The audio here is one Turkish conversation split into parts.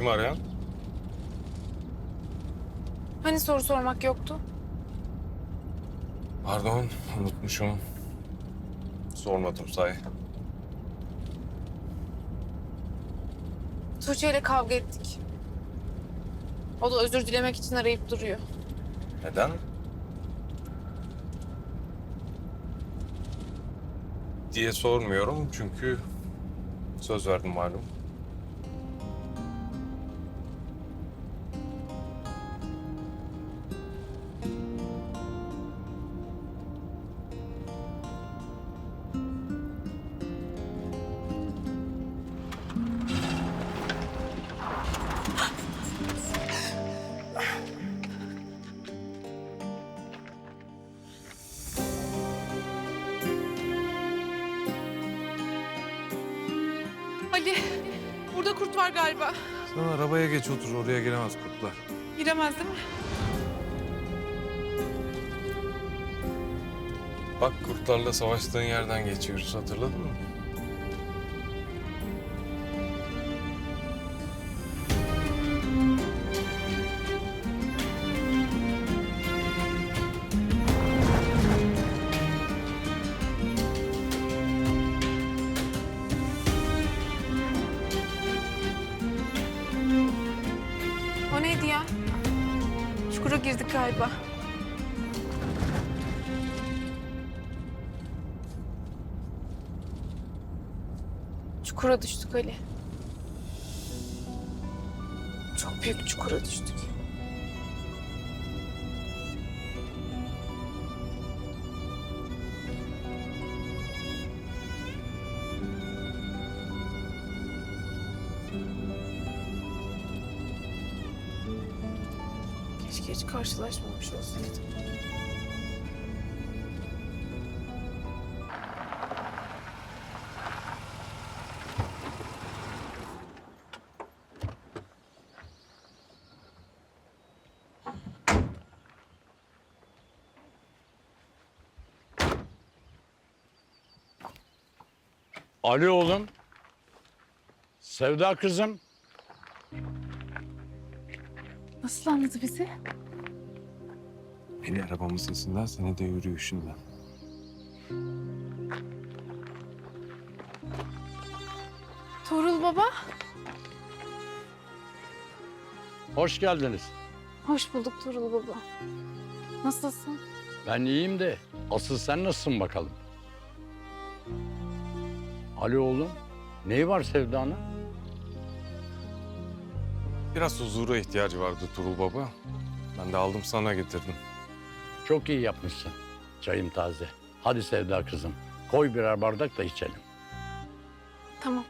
Kim arayan? Hani soru sormak yoktu? Pardon, unutmuşum. Sormadım say. Tuğçe ile kavga ettik. O da özür dilemek için arayıp duruyor. Neden? Diye sormuyorum çünkü söz verdim malum. Ali, burada kurt var galiba. Sen arabaya geç otur, oraya giremez kurtlar. Giremez değil mi? Bak kurtlarla savaştığın yerden geçiyoruz, hatırladın mı? Çukura girdik galiba. Çukura düştük Ali. Çok büyük çukura düştük. Keşke hiç karşılaşmamış olsaydık. Ali oğlum. Sevda kızım. Nasıl anladı bizi? Beni arabamın sesinden, seni de yürüyüşünden. Tuğrul baba. Hoş geldiniz. Hoş bulduk Tuğrul baba. Nasılsın? Ben iyiyim de asıl sen nasılsın bakalım? Ali oğlum. Neyi var Sevda'nın? Biraz huzura ihtiyacı vardı Turul Baba. Ben de aldım sana getirdim. Çok iyi yapmışsın. Çayım taze. Hadi Sevda kızım. Koy birer bardak da içelim. Tamam.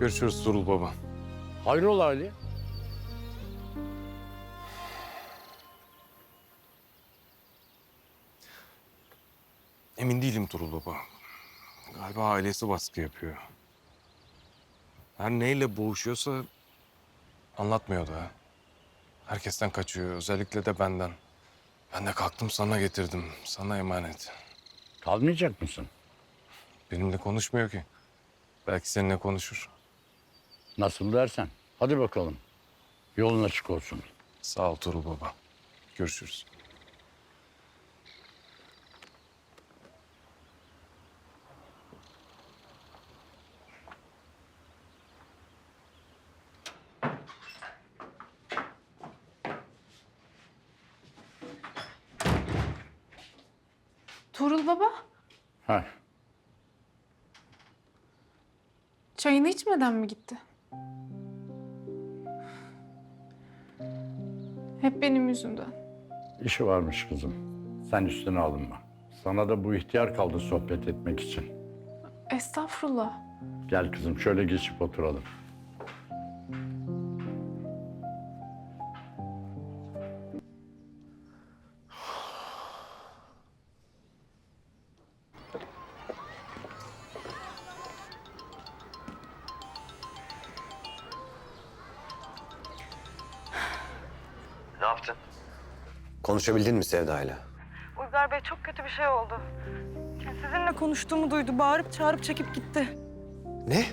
Görüşürüz Turul Baba. Hayrola Ali? Değilim Turul Baba. Galiba ailesi baskı yapıyor. Her neyle boğuşuyorsa anlatmıyor da. Herkesten kaçıyor, özellikle de benden. Ben de kalktım sana getirdim, sana emanet. Kalmayacak mısın? Benimle konuşmuyor ki. Belki seninle konuşur. Nasıl dersen. Hadi bakalım. Yolun açık olsun. Sağ ol Turul Baba. Görüşürüz. Tuğrul baba. Heh. Çayını içmeden mi gitti? Hep benim yüzümden. İşi varmış kızım. Sen üstüne alınma. Sana da bu ihtiyar kaldı sohbet etmek için. Estağfurullah. Gel kızım şöyle geçip oturalım. Konuşabildin mi Sevda'yla? Uygar Bey çok kötü bir şey oldu. Sizinle konuştuğumu duydu. Bağırıp çağırıp çekip gitti. Ne?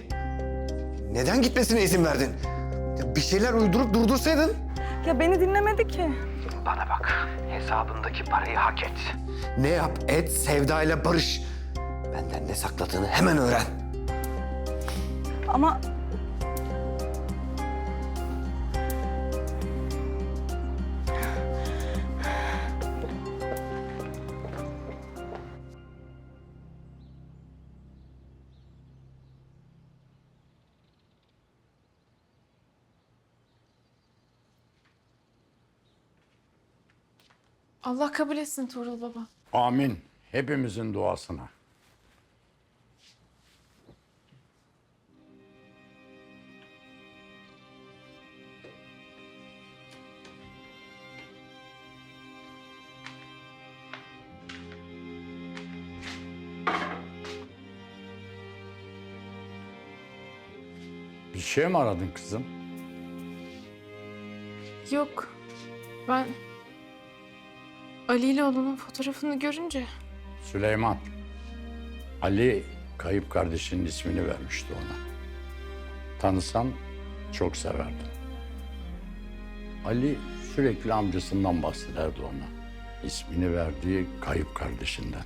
Neden gitmesine izin verdin? Ya bir şeyler uydurup durdursaydın. Ya beni dinlemedi ki. Bana bak. Hesabındaki parayı hak et. Ne yap et Sevda ile barış. Benden ne sakladığını hemen öğren. Ama Allah kabul etsin Tuğrul baba. Amin. Hepimizin duasına. Bir şey mi aradın kızım? Yok. Ben Ali ile oğlunun fotoğrafını görünce Süleyman. Ali kayıp kardeşinin ismini vermişti ona. Tanısan çok severdin. Ali sürekli amcasından bahsederdi ona. İsmini verdiği kayıp kardeşinden.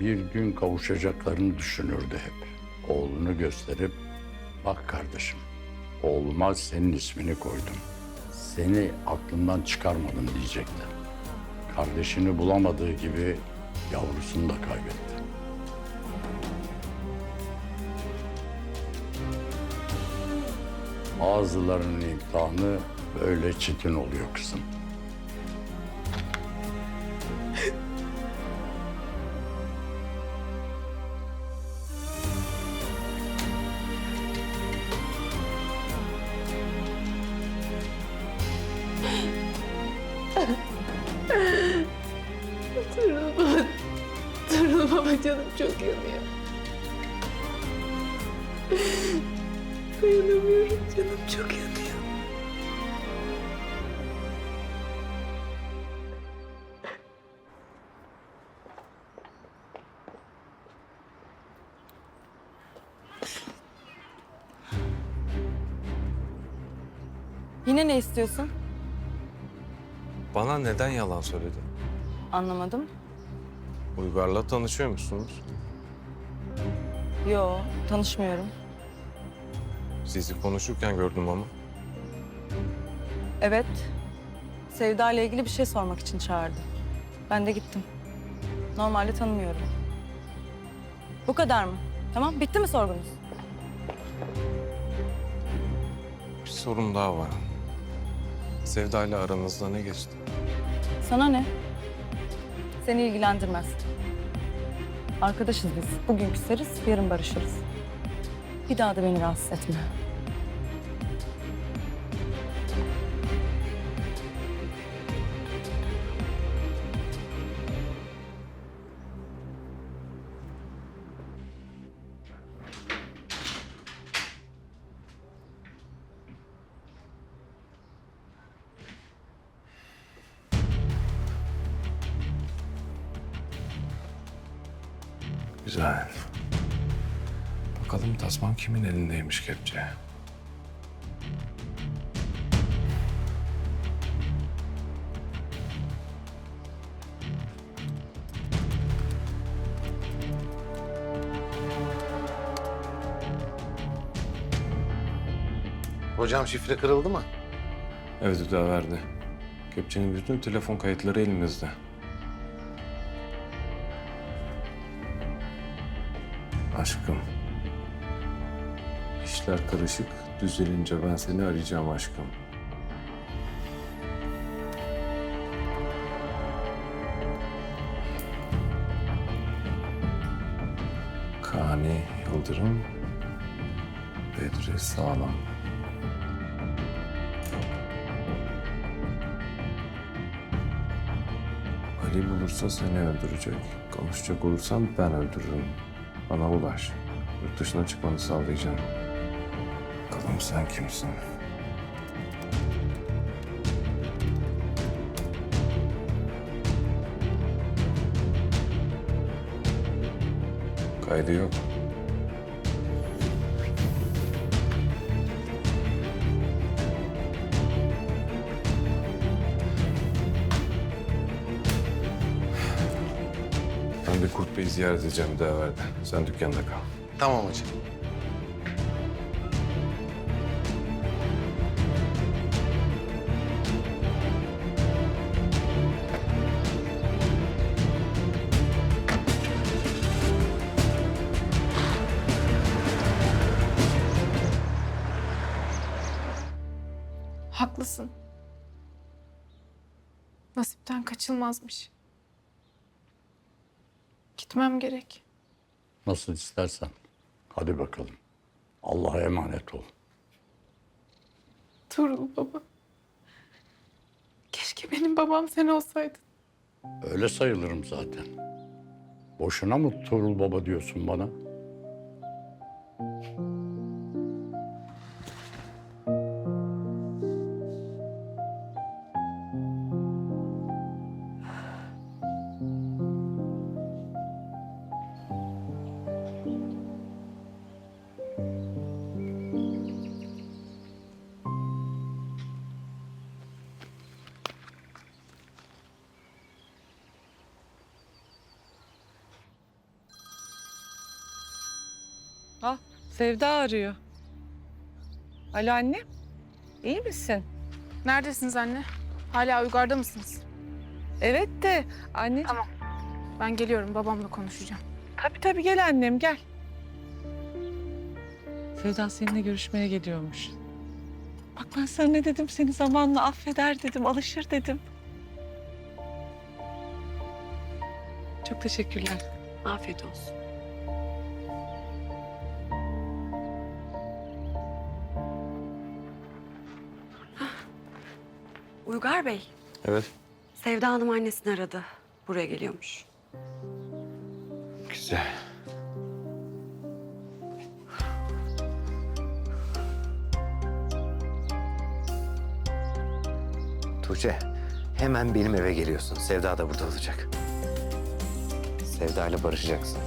Bir gün kavuşacaklarını düşünürdü hep. Oğlunu gösterip, bak kardeşim, oğluma senin ismini koydum. Seni aklımdan çıkarmadım diyecekti. Kardeşini bulamadığı gibi yavrusunu da kaybetti. Bazılarının imtihanı böyle çetin oluyor kızım. Tuğrul baba canım çok yanıyor. Dayanamıyorum canım çok yanıyor. yine ne istiyorsun? Bana neden yalan söyledin? Anlamadım. Uygar'la tanışıyor musunuz? Yo, tanışmıyorum. Sizi konuşurken gördüm ama. Evet. Sevda ile ilgili bir şey sormak için çağırdı. Ben de gittim. Normalde tanımıyorum. Bu kadar mı? Tamam, bitti mi sorgunuz? Bir sorun daha var. Sevda ile aranızda ne geçti? Sana ne? Seni ilgilendirmez. Arkadaşız biz. Bugün küseriz, yarın barışırız. Bir daha da beni rahatsız etme. Güzel. Bakalım tasmam kimin elindeymiş kepçe? Hocam şifre kırıldı mı? Evet ödev verdi. Kepçenin bütün telefon kayıtları elimizde. Aşkım. İşler karışık. Düzelince ben seni arayacağım aşkım. Kani Yıldırım, Bedri Sağlam. Ali bulursa seni öldürecek. Konuşacak olursan ben öldürürüm. Bana ulaş. Yurt dışına çıkmanı sağlayacağım. Bakalım sen kimsin? Kaydı yok. Kurt Bey'i ziyaret edeceğim Müdever'de. Sen dükkanda kal. Tamam hacı. Haklısın. Nasipten kaçılmazmış. Gitmem gerek. Nasıl istersen. Hadi bakalım. Allah'a emanet ol. Tuğrul baba. Keşke benim babam sen olsaydın. Öyle sayılırım zaten. Boşuna mı Tuğrul Baba diyorsun bana? Ah, Sevda arıyor. Alo anne. İyi misin? Neredesiniz anne? Hala uygarda mısınız? Evet de anne. Tamam. Ben geliyorum babamla konuşacağım. Tabii tabii gel annem gel. Sevda seninle görüşmeye geliyormuş. Bak ben sana ne dedim seni zamanla affeder dedim, alışır dedim. Çok teşekkürler. Afiyet olsun. Uygar Bey, Evet. Sevda Hanım annesini aradı. Buraya geliyormuş. Güzel. Tuğçe, hemen benim eve geliyorsun. Sevda da burada olacak. Sevda ile barışacaksın.